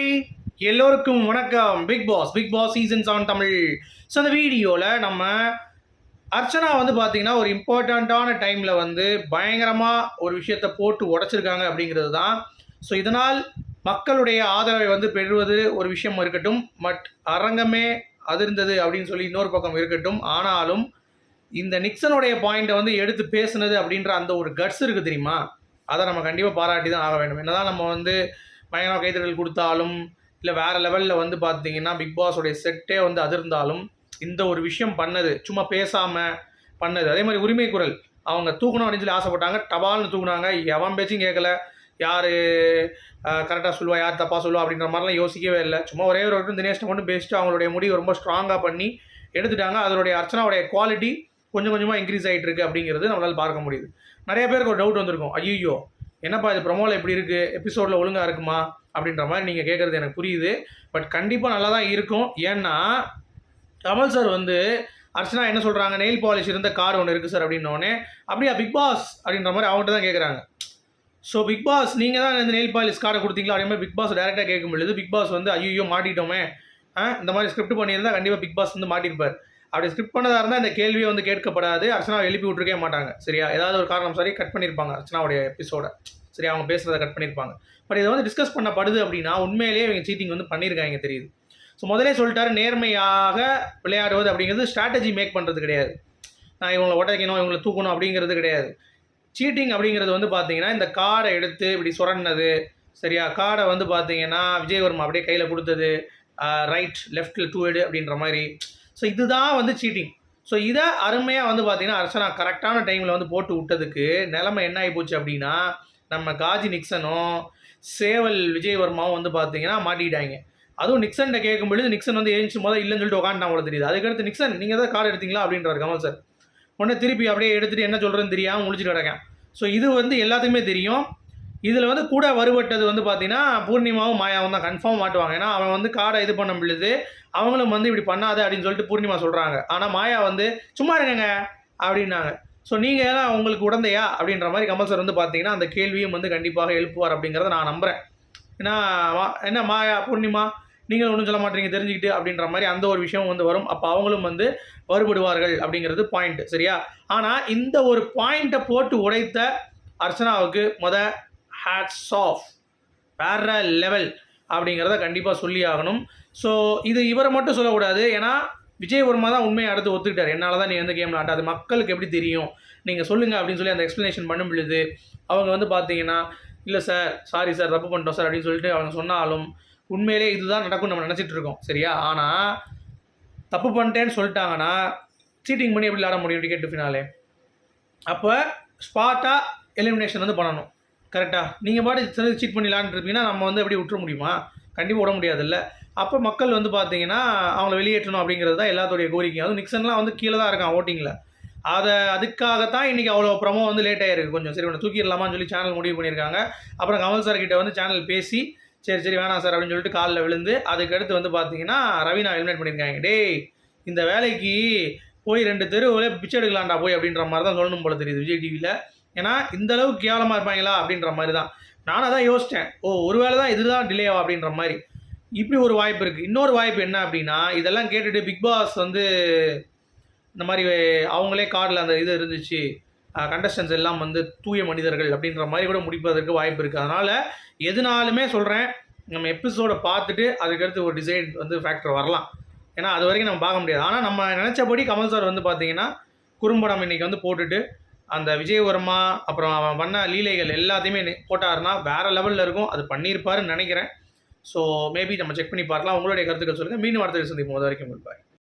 Hi எல்லோருக்கும் வணக்கம். Bigg Boss Bigg Boss seasons on Tamil. So அந்த வீடியோவில் நம்ம அர்ச்சனா வந்து பார்த்தீங்கன்னா ஒரு இம்பார்ட்டண்ட்டான டைமில் வந்து பயங்கரமாக ஒரு விஷயத்தை போட்டு உடைச்சிருக்காங்க அப்படிங்கிறது தான். ஸோ இதனால் மக்களுடைய ஆதரவை வந்து பெறுவது ஒரு விஷயம் இருக்கட்டும். பட் அரங்கமே அதிர்ந்தது அப்படின்னு சொல்லி இன்னொரு பக்கம் இருக்கட்டும். ஆனாலும் இந்த நிக்சனுடைய பாயிண்ட்டை வந்து எடுத்து பேசுனது அப்படின்ற அந்த ஒரு கட்ஸ் இருக்குது தெரியுமா? அதை நம்ம கண்டிப்பாக பாராட்டி தான் ஆக வேண்டும். என்னதான் நம்ம வந்து பயங்கர கைத்தறல் கொடுத்தாலும் இல்லை வேறு லெவலில் வந்து பார்த்தீங்கன்னா பிக் பாஸோடைய செட்டே வந்து அதிர்ந்தாலும் இந்த ஒரு விஷயம் பண்ணது. சும்மா பேசாமல் பண்ணது. அதே மாதிரி உரிமை குரல். அவங்க தூக்கணும் அப்படின்னு சொல்லி ஆசைப்பட்டாங்க. டபால்னு தூக்குனாங்க. எவன் பேச்சும் கேட்கல யார் கரெக்டாக சொல்லுவா யார் தப்பாக சொல்லுவா அப்படின்ற மாதிரிலாம் யோசிக்கவே இல்லை. சும்மா ஒரே ஒரு மட்டும் தினேஷ்னை மட்டும் பேசிட்டு அவங்களுடைய முடிவு ரொம்ப ஸ்ட்ராங்காக பண்ணி எடுத்துட்டாங்க. அதனுடைய அர்ச்சனாவுடைய குவாலிட்டி கொஞ்சம் கொஞ்சமாக இன்க்ரீஸ் ஆகிட்டு இருக்கு அப்படிங்கிறது நம்மளால் பார்க்க முடியுது. நிறைய பேருக்கு ஒரு டவுட் வந்திருக்கும். ஐயோ என்னப்பா இது ப்ரொமோவில் எப்படி இருக்குது எபிசோடில் ஒழுங்காக இருக்குமா? அப்படின்ற மாதிரி நீங்கள் கேட்குறது எனக்கு புரியுது. பட் கண்டிப்பாக நல்லா தான் இருக்கும். ஏன்னா கமல் சார் வந்து அர்ச்சனா என்ன சொல்கிறாங்க நெயில் பாலிஷ் இருந்த கார் ஒன்று இருக்குது சார் அப்படின்னோடனே அப்படியா பிக் பாஸ் அப்படின்ற மாதிரி அவங்கள்ட்ட தான் கேட்குறாங்க ஸோ பிக் பாஸ் நீங்கள் தான் இந்த நெயில் பாலிஷ் கார்டை கொடுத்தீங்களா? அதே மாதிரி பிக் பாஸ் டேரெக்டாக கேட்க முடியுது பிக் பாஸ் வந்து ஐயோ மாட்டிட்டோமே. ஆ இந்த மாதிரி ஸ்கிரிப்ட் பண்ணியிருந்தால் கண்டிப்பாக பிக் பாஸ் வந்து மாட்டிருப்பார். அப்படி ஸ்கிரிப்ட் பண்ணதாக இருந்தால் இந்த கேள்வியை வந்து கேட்கப்படாது. அர்ச்சனாவை எழுப்பி விட்டுருக்கே மாட்டாங்க. சரியா? ஏதாவது ஒரு காரணம் சரி கட் பண்ணியிருப்பாங்க அர்ச்சனாவுடைய எபிசோட சரி அவங்க பேசுகிறத கட் பண்ணியிருப்பாங்க பட் இதை வந்து டிஸ்கஸ் பண்ணப்படுது அப்படின்னா உண்மையிலேயே இவங்க சீட்டிங் வந்து பண்ணியிருக்காங்க தெரியுது. ஸோ முதலே சொல்லிட்டாரு நேர்மையாக விளையாடுவது அப்படிங்கிறது ஸ்ட்ராட்டஜி மேக் பண்ணுறது கிடையாது. நான் இவங்களை உடைக்கணும் இவங்களை தூக்கணும் அப்படிங்கிறது கிடையாது. சீட்டிங் அப்படிங்கிறது வந்து பார்த்தீங்கன்னா இந்த கார்டை எடுத்து இப்படி சுரண்டது. சரியா? கார்டை வந்து பார்த்தீங்கன்னா விஜயவர்மா அப்படியே கையில் கொடுத்தது. ரைட் லெஃப்ட்டில் டூ எடு அப்படின்ற மாதிரி. ஸோ இதுதான் வந்து சீட்டிங் ஸோ இதை அருமையாக வந்து பார்த்தீங்கன்னா அர்ச்சனா கரெக்டான டைமில் வந்து போட்டு விட்டதுக்கு நிலமை என்ன ஆகி போச்சு அப்படின்னா நம்ம காஜி நிக்சனும் சேவல் விஜயவர்மாவும் வந்து பார்த்தீங்கன்னா மாட்டிக்கிட்டாங்க. அதுவும் நிக்சன்கிட்ட கேட்கும் பொழுது நிக்சன் வந்து ஏஞ்சி முதல் இல்லைன்னு சொல்லிட்டு உட்காந்து அவ்வளோ தெரியுது. அதுக்கடுத்து நிக்சன் நீங்கள் தான் கார் எடுத்தீங்களா? அப்படின்றார் கமல் சார். உடனே திருப்பி அப்படியே எடுத்துகிட்டு என்ன சொல்கிறேன்னு தெரியாமல் முடிச்சுட்டு கிடக்கேன். ஸோ இது வந்து எல்லாத்துக்குமே தெரியும். இதில் வந்து கூட வருபட்டது வந்து பார்த்தீங்கன்னா பூர்ணிமாவும் மாயாவும் தான் கன்ஃபார்ம் மாட்டுவாங்க. ஏன்னா அவன் வந்து காடை இது பண்ண முடியுது. அவங்களும் வந்து இப்படி பண்ணாத அப்படின்னு சொல்லிட்டு பூர்ணிமா சொல்கிறாங்க ஆனால் மாயா வந்து சும்மா இருங்கங்க அப்படின்னாங்க. ஸோ நீங்கள் எல்லாம் உங்களுக்கு உடந்தையா அப்படின்ற மாதிரி கமல் சார் வந்து பார்த்தீங்கன்னா அந்த கேள்வியும் வந்து கண்டிப்பாக எழுப்புவார் அப்படிங்கிறத நான் நம்புகிறேன் ஏன்னா என்ன மாயா பூர்ணிமா நீங்கள் ஒன்றும் சொல்ல மாட்டீங்க தெரிஞ்சுக்கிட்டு அப்படின்ற மாதிரி அந்த ஒரு விஷயம் வந்து வரும். அப்போ அவங்களும் வந்து வருபடுவார்கள் அப்படிங்கிறது பாயிண்ட் சரியா? ஆனால் இந்த ஒரு பாயிண்ட்டை போட்டு உடைத்த அர்ச்சனாவுக்கு முத ஹேட்ஸ் ஆஃப் வேற லெவல் அப்படிங்கிறத கண்டிப்பாக சொல்லி ஆகணும். ஸோ இது இவரை மட்டும் சொல்லக்கூடாது. ஏன்னா விஜயவர்மா தான் உண்மையை அடுத்து ஒத்துக்கிட்டார். என்னால் தான் நீ எந்த கேம் விளாட்டாது மக்களுக்கு எப்படி தெரியும்? நீங்கள் சொல்லுங்கள் அப்படின்னு சொல்லி அந்த எக்ஸ்ப்ளனேஷன் பண்ணும் பொழுது அவங்க வந்து பார்த்தீங்கன்னா இல்லை சார் சாரி சார் தப்பு பண்ணிட்டோம் சார் அப்படின்னு சொல்லிட்டு அவங்க சொன்னாலும் உண்மையிலே இதுதான் நடக்கும் நம்ம நினச்சிட்டு இருக்கோம். சரியா? ஆனால் தப்பு பண்ணிட்டேன்னு சொல்லிட்டாங்கன்னா சீட்டிங் பண்ணி எப்படி விளாட முடியும் டிக்கெட் ஃபினாலே அப்போ ஸ்பாட்டாக எலிமினேஷன் வந்து பண்ணணும். கரெக்டாக நீங்கள் பாட்டு சீட் பண்ணி இருப்பீங்கன்னா நம்ம வந்து எப்படி விட்டுற முடியுமா? கண்டிப்பாக விட முடியாதுல்ல. அப்போ மக்கள் வந்து பார்த்தீங்கன்னா அவங்கள வெளியேற்றணும் அப்படிங்கிறது தான் எல்லாத்துடைய கோரிக்கை அதுவும் நிக்சன்லாம் வந்து கீழே தான் இருக்கான் ஓட்டிங்கில் அதை அதுக்காகத்தான் இன்றைக்கி அவ்வளோ ப்ரமோ வந்து லேட் ஆகிருக்கு கொஞ்சம் சரி ஒன்று தூக்கிடலாமான்னு சொல்லி சேனல் முடிவு பண்ணியிருக்காங்க. அப்புறம் கமல் சார் கிட்ட வந்து சேனல் பேசி சரி சரி வேணாம் சார் அப்படின்னு சொல்லிட்டு காலில் விழுந்து அதுக்கடுத்து வந்து பார்த்தீங்கன்னா ரவீனா எலிமினேட் பண்ணியிருக்காங்க. டேய் இந்த வேலைக்கு போய் ரெண்டு தெருவில் பிச்சை எடுக்கலாம்டா போய் அப்படின்ற மாதிரி தான் சொல்லணும் போல தெரியுது விஜய் டிவியில் ஏன்னா இந்த அளவுக்கு கேவலமாக இருப்பாங்களா? அப்படின்ற மாதிரி தான் நானும் அதான் யோசித்தேன் ஓ ஒருவேளை தான் இதுதான் டிலேவா அப்படின்ற மாதிரி. இப்படி ஒரு வாய்ப்பு இருக்குது இன்னொரு வாய்ப்பு என்ன அப்படின்னா இதெல்லாம் கேட்டுட்டு பிக் பாஸ் வந்து இந்த மாதிரி அவங்களே கார்டில் அந்த இது இருந்துச்சு. கண்டஸ்டன்ஸ் எல்லாம் வந்து தூய மனிதர்கள் அப்படின்ற மாதிரி கூட முடிப்பதற்கு வாய்ப்பு இருக்குது அதனால் எதுனாலுமே சொல்கிறேன் நம்ம எபிசோடை பார்த்துட்டு அதுக்கடுத்து ஒரு டிசைன் வந்து ஃபேக்டர் வரலாம். ஏன்னா அது வரைக்கும் நம்ம பார்க்க முடியாது. ஆனால் நம்ம நினச்சபடி கமல் சார் வந்து பார்த்தீங்கன்னா குறும்படம் இன்னைக்கு வந்து போட்டுட்டு அந்த விஜயவர்மா அப்புறம் அவன் பண்ண லீலைகள் எல்லாத்தையுமே போட்டாருன்னா வேறு லெவலில் இருக்கும். அது பண்ணியிருப்பாருன்னு நினைக்கிறேன். ஸோ மேபி நம்ம செக் பண்ணி பார்க்கலாம். உங்களுடைய கருத்துக்கள் சொல்லுங்கள் மீன் வார்த்தைகள் சந்திப்போம். அது வரைக்கும் பாய்